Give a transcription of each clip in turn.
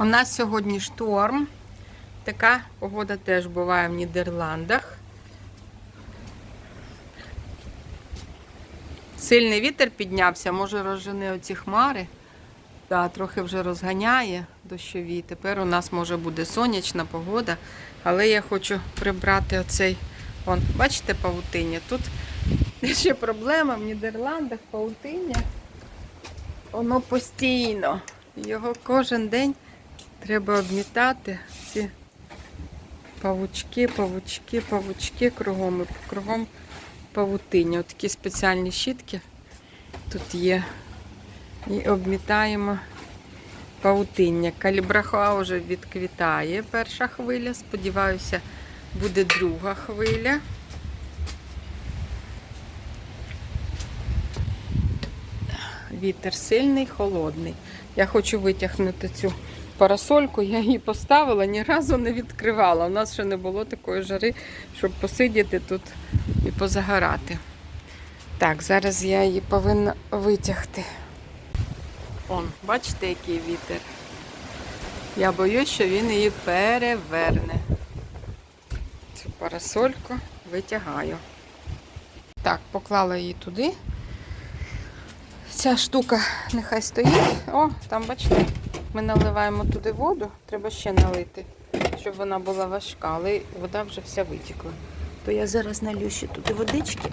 У нас сьогодні шторм. Така погода теж буває в Нідерландах. Сильний вітер піднявся, може розжене оці хмари. Да, трохи вже розганяє дощові. Тепер у нас може буде сонячна погода. Але я хочу прибрати оцей. Вон, бачите, павутиння? Тут ще проблема в Нідерландах павутиння. Воно постійно. Його кожен день треба обмітати. Ці павучки, павучки, павучки кругом. І кругом павутиння. Такі спеціальні щітки тут є. І обмітаємо павутиння. Калібраха вже відквітає перша хвиля. Сподіваюся, буде друга хвиля. Вітер сильний, холодний. Я хочу витягнути цю парасольку, я її поставила, ні разу не відкривала. У нас ще не було такої жари, щоб посидіти тут і позагорати. Так, зараз я її повинна витягти. Он, бачите, який вітер? Я боюсь, що він її переверне. Цю парасольку витягаю. Так, поклала її туди. Ця штука нехай стоїть. О, там, бачите, ми наливаємо туди воду, треба ще налити, щоб вона була важка, але вода вже вся витікла. То я зараз налью ще туди водички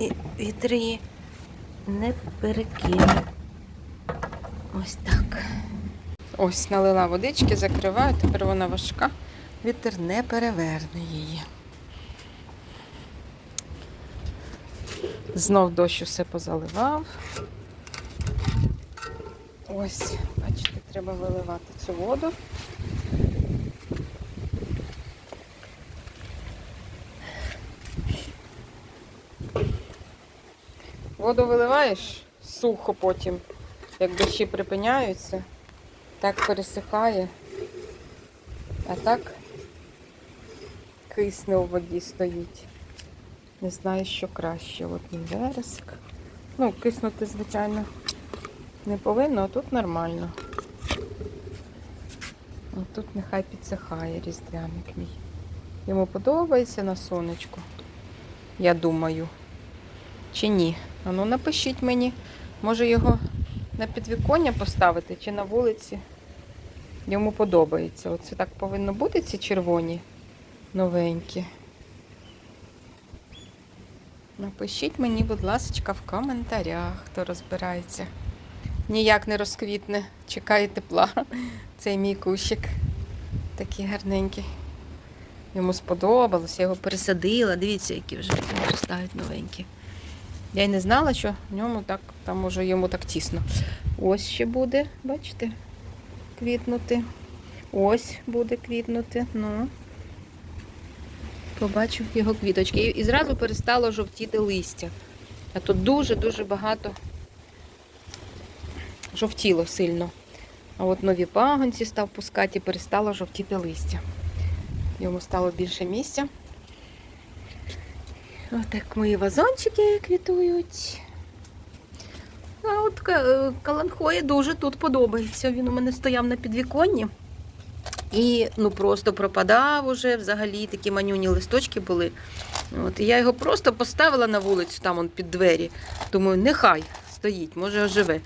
і вітер її не перекине. Ось так. Ось налила водички, закриваю, тепер вона важка. Вітер не переверне її. Знов дощ усе позаливав. Ось, треба виливати цю воду. Воду виливаєш сухо потім, як дощі припиняються, так пересихає, а так кисне у воді стоїть. Не знаю, що краще. От він вереск. Ну, киснути, звичайно, не повинно, а тут нормально. А тут нехай підсихає різдвяник мій. Йому подобається на сонечку. Я думаю. Чи ні? А ну напишіть мені. Може його на підвіконня поставити чи на вулиці. Йому подобається. Оце так повинно бути ці червоні новенькі. Напишіть мені, будь ласка, в коментарях, хто розбирається. Ніяк не розквітне, чекає тепла. Цей мій кущик. Такий гарненький. Йому сподобалось, я його пересадила. Дивіться, які вже виростають новенькі. Я й не знала, що в ньому так, там може йому так тісно. Ось ще буде, бачите, квітнути. Ось буде квітнути. Ну. Побачу його квіточки. І зразу перестало жовтіти листя. А тут дуже-дуже багато жовтіло сильно. А от нові пагонці став пускати і перестало жовтіти листя. Йому стало більше місця. Отак мої вазончики квітують. А от ка- каланхоє дуже тут подобається. Він у мене стояв на підвіконні. І ну просто пропадав уже взагалі такі манюні листочки були. От, і я його просто поставила на вулицю, там он під двері. Думаю, нехай стоїть, може оживе.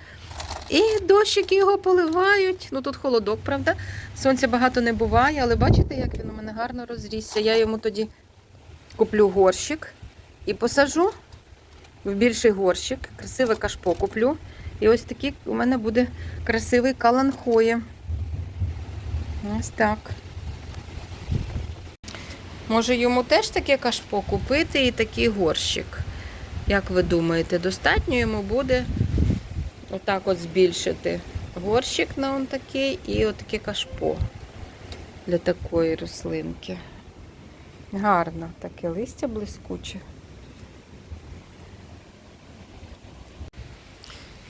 І дощики його поливають. Ну тут холодок, правда. Сонця багато не буває, але бачите, як він у мене гарно розрісся. Я йому тоді куплю горщик і посажу в більший горщик, красиве кашпо куплю. І ось такий у мене буде красивий каланхоє. Ось так. Може йому теж таке кашпо купити і такий горщик. Як ви думаєте, достатньо йому буде отак от збільшити горщик на он такий і отаке кашпо для такої рослинки. Гарно, таке листя блискуче.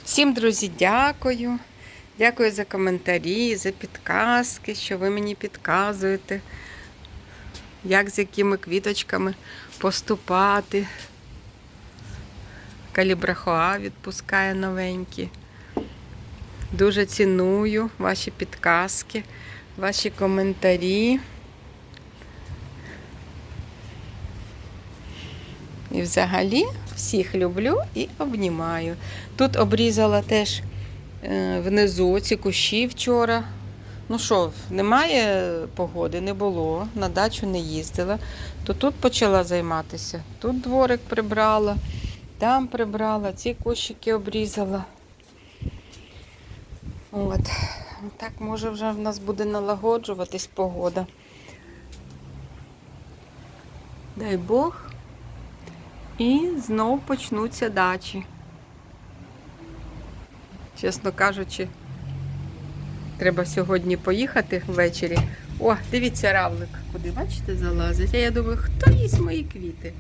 Всім, друзі, дякую. Дякую за коментарі, за підказки, що ви мені підказуєте, як з якими квіточками поступати. Калібрахоа відпускає новенькі. Дуже ціную ваші підказки, ваші коментарі. І взагалі всіх люблю і обнімаю. Тут обрізала теж е, внизу ці кущі вчора. Ну що, немає погоди, не було, на дачу не їздила, то тут почала займатися. Тут дворик прибрала, там прибрала, ці кущики обрізала. От. Так може вже в нас буде налагоджуватись погода. Дай Бог. І знов почнуться дачі. Чесно кажучи, треба сьогодні поїхати ввечері. О, дивіться, равлик, куди, бачите, залазить. А я думаю, хто їсть мої квіти?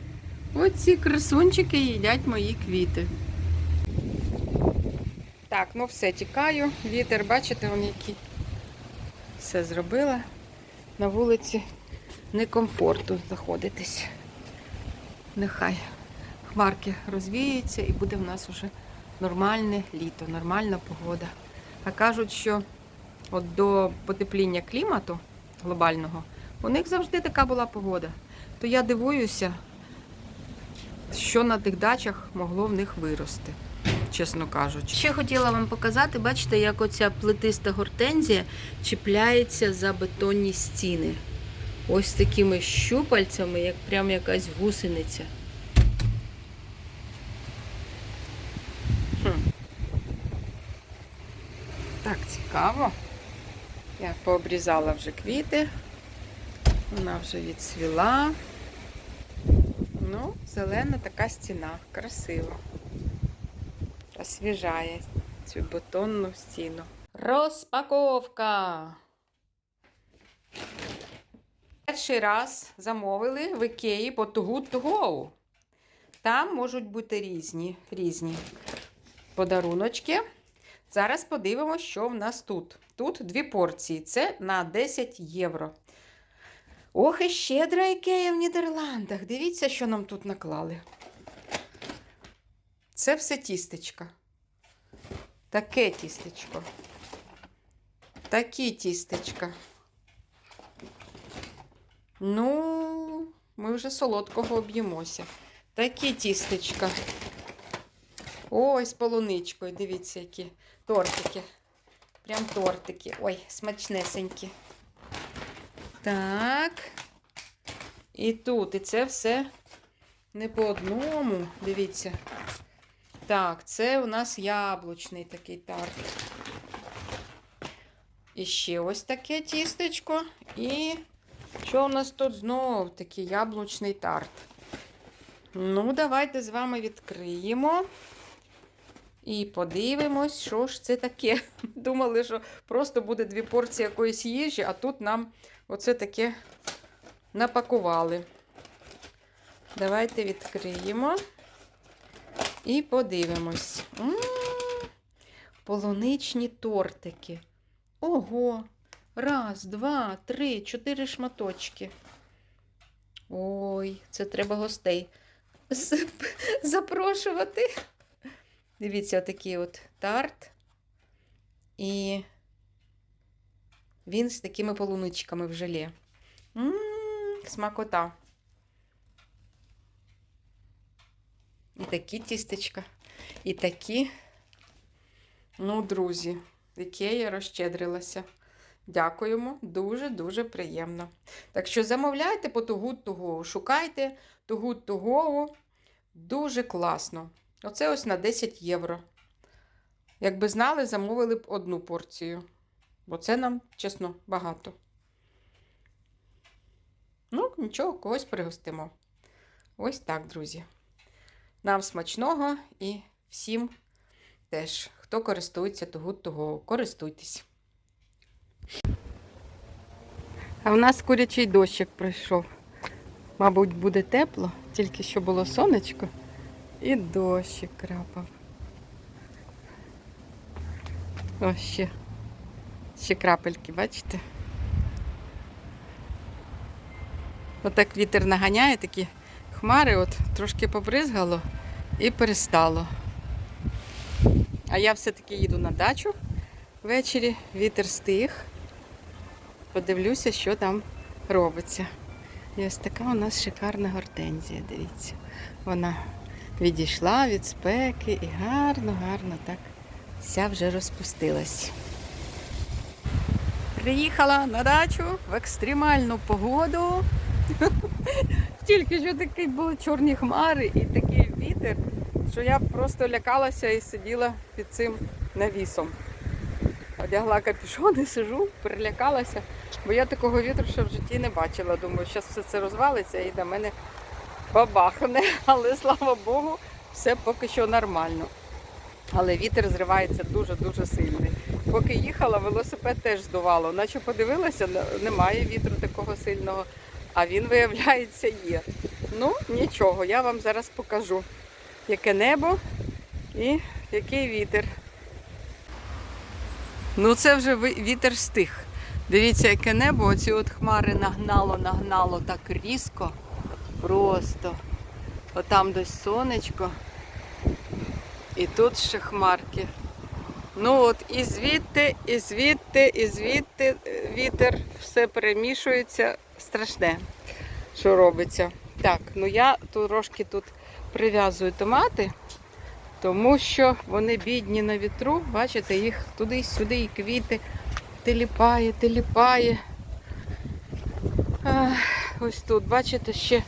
Оці красунчики їдять мої квіти. Так, ну все, тікаю. Вітер, бачите, он який. Все зробила. На вулиці некомфортно знаходитись. Нехай хмарки розвіються і буде в нас уже нормальне літо, нормальна погода. А кажуть, що от до потепління клімату глобального у них завжди така була погода. То я дивуюся, що на тих дачах могло в них вирости, чесно кажучи. Ще хотіла вам показати, бачите, як оця плетиста гортензія чіпляється за бетонні стіни. Ось такими щупальцями, як прям якась гусениця. Хм. Так, цікаво. Я пообрізала вже квіти. Вона вже відцвіла. Зелена така стіна, красиво. Освіжає цю бетонну стіну. Розпаковка. Перший раз замовили в Ікеї по Good To Go. Там можуть бути різні, різні подаруночки. Зараз подивимося, що в нас тут. Тут дві порції. Це на 10 євро. Ох, і щедра Ікея в Нідерландах. Дивіться, що нам тут наклали. Це все тістечка. Таке тістечко. Такі тістечка. Ну, ми вже солодкого об'ємося. Такі тістечка. Ой, з полуничкою. Дивіться, які тортики. Прям тортики. Ой, смачнесенькі. Так. І тут, і це все не по одному. Дивіться. Так, це у нас яблучний такий тарт. І ще ось таке тістечко. І що у нас тут знову такий яблучний тарт? Ну, давайте з вами відкриємо. І подивимось, що ж це таке. Думали, що просто буде дві порції якоїсь їжі, а тут нам оце таке напакували. Давайте відкриємо і подивимось. М-м-м, полуничні тортики. Ого! Раз, два, три, чотири шматочки. Ой, це треба гостей запрошувати. Дивіться, отакий от тарт. І він з такими полуничками в желе. М, смакота. І такі тістечка, і такі. Ну, друзі, Ікея розщедрилася. Дякуємо, дуже-дуже приємно. Так що замовляйте по Go, шукайте Go. Дуже класно. Оце ось на 10 євро. Якби знали, замовили б одну порцію. Бо це нам, чесно, багато. Ну, нічого, когось пригостимо. Ось так, друзі. Нам смачного і всім теж, хто користується To Go, користуйтесь. А в нас курячий дощик пройшов. Мабуть, буде тепло, тільки що було сонечко і дощик крапав. Ось ще, ще крапельки, бачите? Отак вітер наганяє, такі хмари, от трошки побризгало і перестало. А я все-таки їду на дачу, Ввечері вітер стих. Подивлюся, що там робиться. І ось така у нас шикарна гортензія, дивіться. Вона відійшла від спеки і гарно, гарно так вся вже розпустилась. Приїхала на дачу в екстремальну погоду. Тільки що такі були чорні хмари і такий вітер, що я просто лякалася і сиділа під цим навісом. Одягла капюшон і сижу, перелякалася, бо я такого вітру ще в житті не бачила. Думаю, зараз все це розвалиться і до мене бабахне. Але слава Богу, все поки що нормально. Але вітер зривається дуже-дуже сильний. Поки їхала, велосипед теж здувало. Наче подивилася, немає вітру такого сильного, а він, виявляється, є. Ну, нічого, я вам зараз покажу, яке небо і який вітер. Ну, це вже вітер стих. Дивіться, яке небо, оці от хмари нагнало, нагнало так різко. Просто. Отам десь сонечко. І тут ще хмарки. Ну от і звідти, і звідти, і звідти е, вітер, все перемішується. Страшне, що робиться. Так, ну я трошки тут прив'язую томати, тому що вони бідні на вітру. Бачите, їх туди-сюди, і квіти теліпає, теліпає. Ось тут, бачите, ще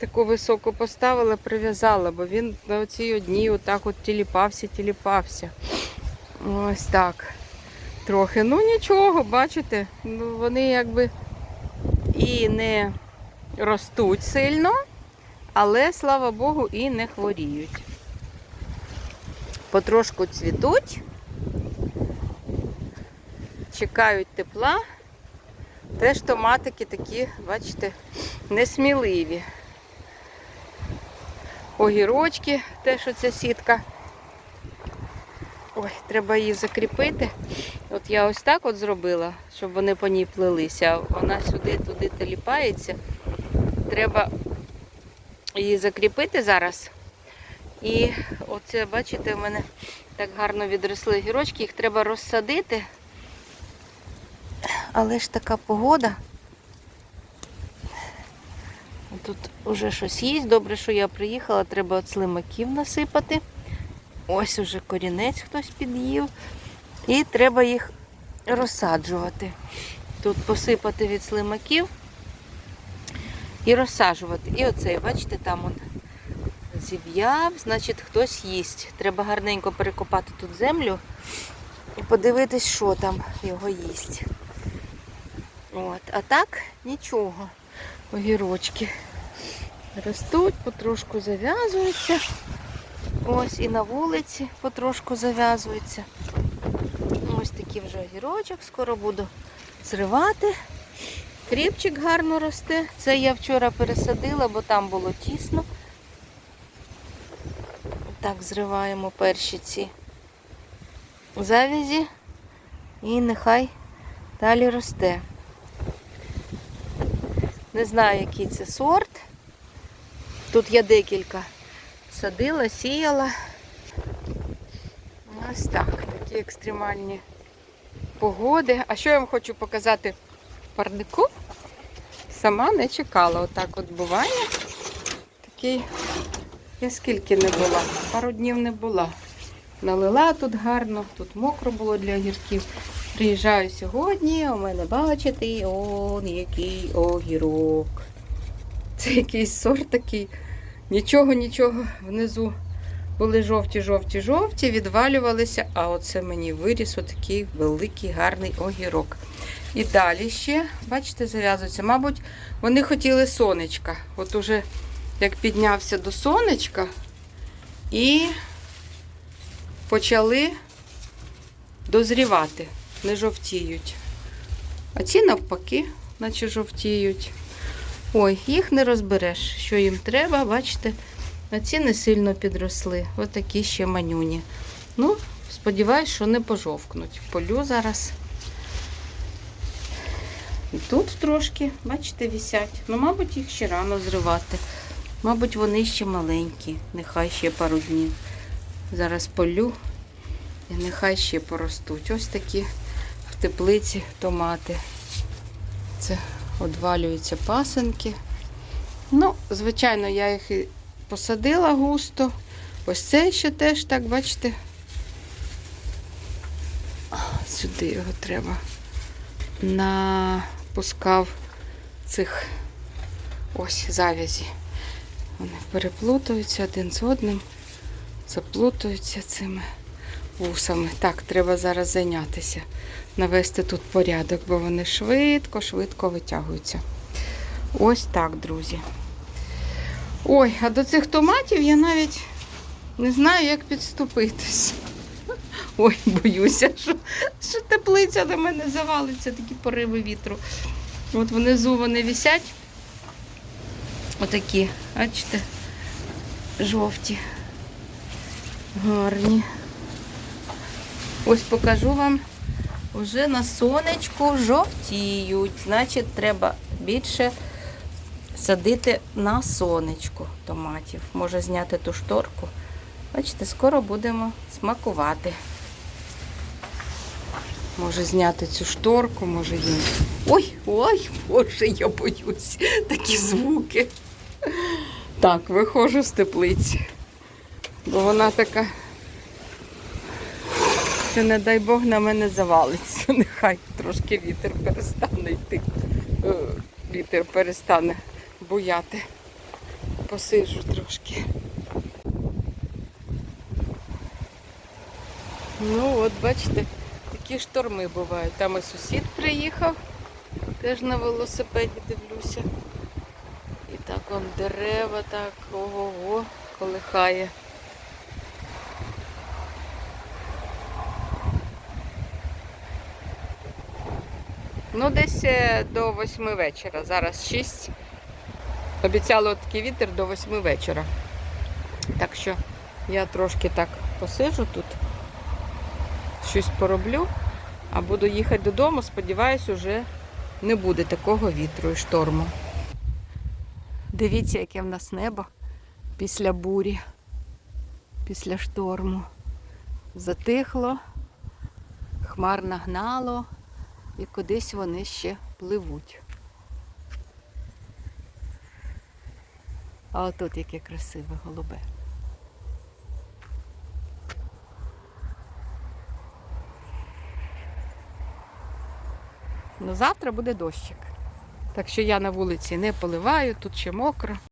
таку високу поставила, прив'язала, бо він на цій одній отак от тіліпався, тіліпався. Ось так. Трохи. Ну нічого, бачите, ну, вони якби і не ростуть сильно, але, слава Богу, і не хворіють. Потрошку цвітуть, чекають тепла. Теж томатики такі, бачите, несміливі. Огірочки, теж оця сітка. Ой, треба її закріпити. От я ось так от зробила, щоб вони по ній плелися. Вона сюди-туди теліпається. Треба її закріпити зараз. І оце, бачите, в мене так гарно відросли гірочки, їх треба розсадити. Але ж така погода. Тут вже щось є. Добре, що я приїхала, треба слимаків насипати. Ось уже корінець хтось під'їв. І треба їх розсаджувати. Тут посипати від слимаків і розсаджувати. І оцей, бачите, там он зів'яв, значить хтось їсть. Треба гарненько перекопати тут землю і подивитись, що там його їсть. От. А так нічого. Огірочки ростуть, потрошку зав'язуються. Ось і на вулиці потрошку зав'язуються. Ось такий вже огірочок, скоро буду зривати. Кріпчик гарно росте. Це я вчора пересадила, бо там було тісно. Так, зриваємо перші ці завязі і нехай далі росте. Не знаю, який це сорт. Тут я декілька садила, сіяла. Ось так, такі екстремальні погоди. А що я вам хочу показати парнику? Сама не чекала. Отак от буває. Такий, я скільки не була, пару днів не була. Налила тут гарно, тут мокро було для огірків. Приїжджаю сьогодні, у мене бачите, он який огірок. Це якийсь сорт такий. Нічого, нічого внизу були жовті, жовті, жовті, відвалювалися, а оце мені виріс отакий великий гарний огірок. І далі ще, бачите, зав'язується. Мабуть, вони хотіли сонечка. От уже як піднявся до сонечка і почали дозрівати, не жовтіють. А ці навпаки, наче жовтіють. Ой, їх не розбереш, що їм треба, бачите, а ці не сильно підросли. Ось такі ще манюні. Ну, сподіваюсь, що не пожовкнуть. Полю зараз. І тут трошки, бачите, висять. Ну, мабуть, їх ще рано зривати. Мабуть, вони ще маленькі, нехай ще пару днів. Зараз полю І нехай ще поростуть. Ось такі в теплиці томати. Це одвалюються пасенки. Ну, звичайно, я їх і посадила густо. Ось цей ще теж, так, бачите. Сюди його треба. Напускав цих ось завязі. Вони переплутаються один з одним, заплутаються цими вусами. Так, треба зараз зайнятися, навести тут порядок, бо вони швидко-швидко витягуються. Ось так, друзі. Ой, а до цих томатів я навіть не знаю, як підступитись. Ой, боюся, що, що теплиця на мене завалиться, такі пориви вітру. От внизу вони висять. Отакі, бачите, жовті, гарні. Ось покажу вам. Уже на сонечку жовтіють. Значить, треба більше садити на сонечку томатів. Може зняти ту шторку. Бачите, скоро будемо смакувати. Може зняти цю шторку, може їм. Ой, ой, боже, я боюсь. Такі звуки. Так, виходжу з теплиці. Бо вона така, що, не дай Бог, на мене завалиться. Нехай трошки вітер перестане йти. Е, Вітер перестане буяти. Посиджу трошки. Ну, от бачите, такі шторми бувають. Там і сусід приїхав, теж на велосипеді дивлюся. І так он дерева так ого-го колихає. Ну, десь е, до восьми вечора. Зараз 6. Обіцяли такий вітер до восьми вечора. Так що я трошки так посижу тут, щось пороблю, а буду їхати додому. Сподіваюсь, уже не буде такого вітру і шторму. Дивіться, яке в нас небо після бурі, після шторму. Затихло, хмар нагнало і кудись вони ще пливуть. А отут яке красиве голубе. Ну, завтра буде дощик. Так що я на вулиці не поливаю, тут ще мокро.